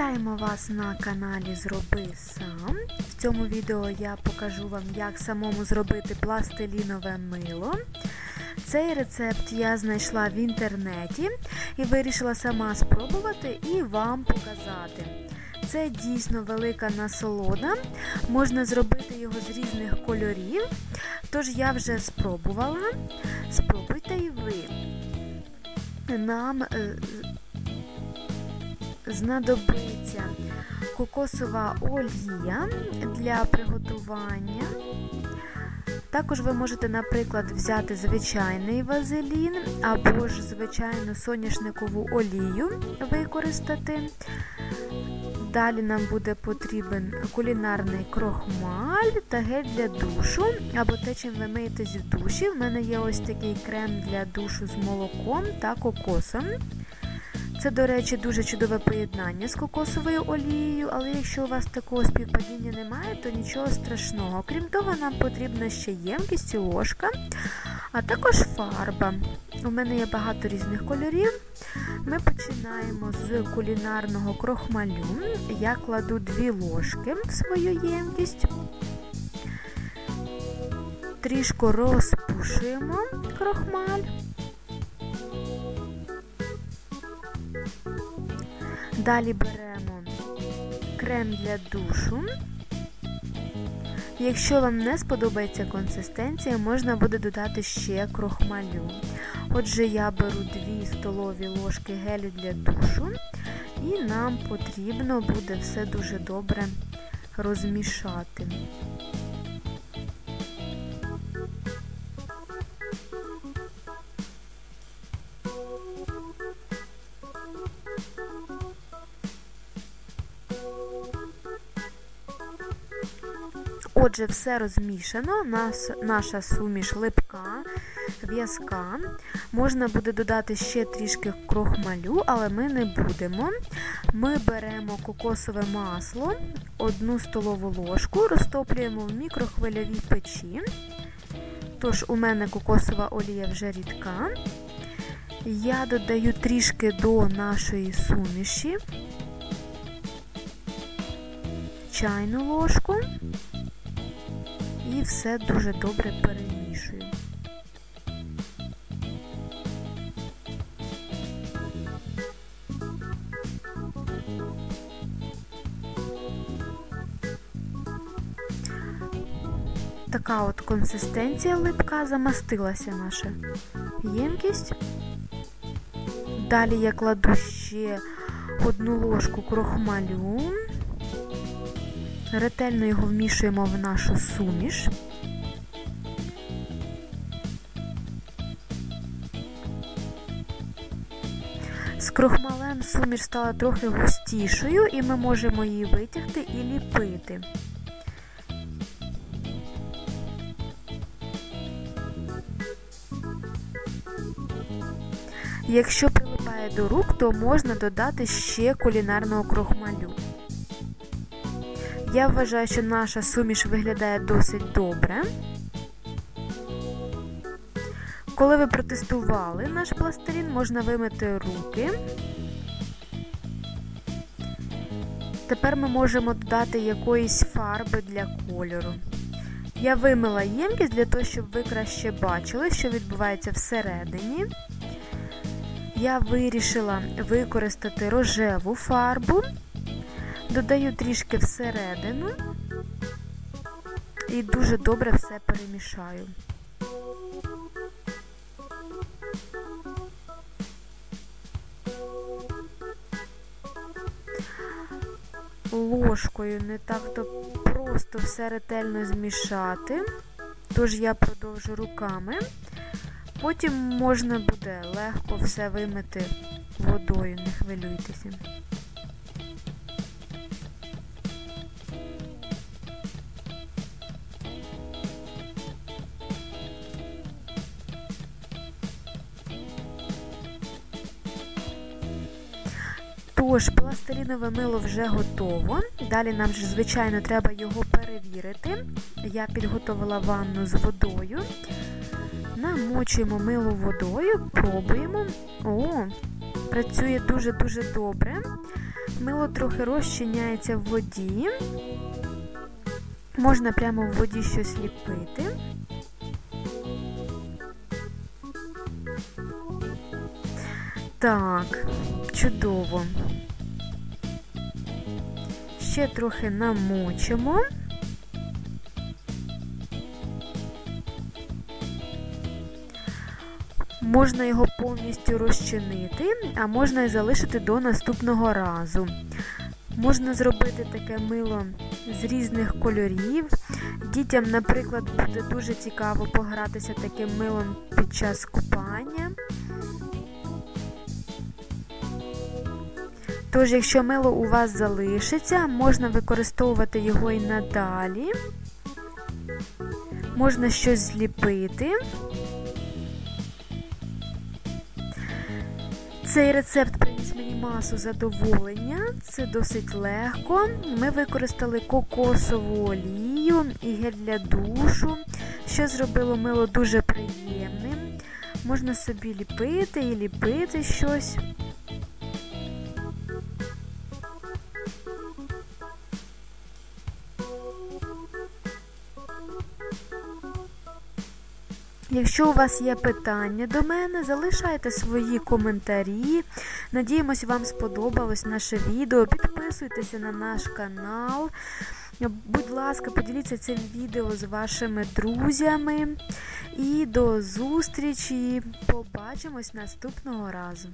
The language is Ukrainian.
Вітаємо вас на каналі Зроби сам. В цьому відео я покажу вам, як самому зробити пластилінове мило. Цей рецепт я знайшла в інтернеті і вирішила сама спробувати і вам показати. Це дійсно велика насолода, можна зробити його з різних кольорів. Тож я вже спробувала. Спробуйте і ви. Нам е, знадобиться кокосова олія для приготування. Також ви можете, наприклад, взяти звичайний вазелін або ж звичайну соняшникову олію використати. Далі нам буде потрібен кулінарний крохмаль та гель для душу, або те, чим ви миєтесь в душі. В мене є ось такий крем для душу з молоком та кокосом. Це, до речі, дуже чудове поєднання з кокосовою олією, але якщо у вас такого співпадіння немає, то нічого страшного. Крім того, нам потрібна ще ємкість і ложка, а також фарба. У мене є багато різних кольорів. Ми починаємо з кулінарного крохмалю. Я кладу дві ложки в свою ємкість. Трішки розпушуємо крохмаль. Далі беремо крем для душу. Якщо вам не сподобається консистенція, можна буде додати ще крохмалю. Отже, я беру 2 столові ложки гелю для душу, і нам потрібно буде все дуже добре розмішати. Отже, все розмішано, Нас, наша суміш липка, в'язка. Можна буде додати ще трішки крохмалю, але ми не будемо. Ми беремо кокосове масло, одну столову ложку, розтоплюємо в мікрохвильовій печі. Тож, у мене кокосова олія вже рідка. Я додаю трішки до нашої суміші, чайну ложку і все дуже добре перемішую. Така от консистенція липка замастилася наша ємкість. Далі я кладу ще одну ложку крохмалю. Ретельно його вмішуємо в нашу суміш. З крохмалем суміш стала трохи густішою, і ми можемо її витягти і ліпити. Якщо прилипає до рук, то можна додати ще кулінарного крохмалю. Я вважаю, що наша суміш виглядає досить добре. Коли ви протестували наш пластилін, можна вимити руки. Тепер ми можемо додати якоїсь фарби для кольору. Я вимила ємкість для того, щоб ви краще бачили, що відбувається всередині. Я вирішила використати рожеву фарбу. Додаю трішки всередину і дуже добре все перемішаю. Ложкою не так-то просто все ретельно змішати, тож я продовжу руками. Потім можна буде легко все вимити водою, не хвилюйтеся. Тож, пластилінове мило вже готово. Далі нам ж, звичайно, треба його перевірити. Я підготувала ванну з водою. Намочуємо мило водою, пробуємо. О, працює дуже-дуже добре. Мило трохи розчиняється в воді. Можна прямо в воді щось ліпити. Так, чудово. Ще трохи намочимо. Можна його повністю розчинити, а можна і залишити до наступного разу. Можна зробити таке мило з різних кольорів. Дітям, наприклад, буде дуже цікаво погратися таким милом під час купання. Тож, якщо мило у вас залишиться, можна використовувати його і надалі. Можна щось зліпити. Цей рецепт приніс мені масу задоволення, це досить легко. Ми використали кокосову олію і гель для душу, що зробило мило дуже приємним. Можна собі ліпити і ліпити щось. Якщо у вас є питання до мене, залишайте свої коментарі. Надіємось, вам сподобалось наше відео. Підписуйтеся на наш канал. Будь ласка, поділіться цим відео з вашими друзями. І до зустрічі! Побачимось наступного разу!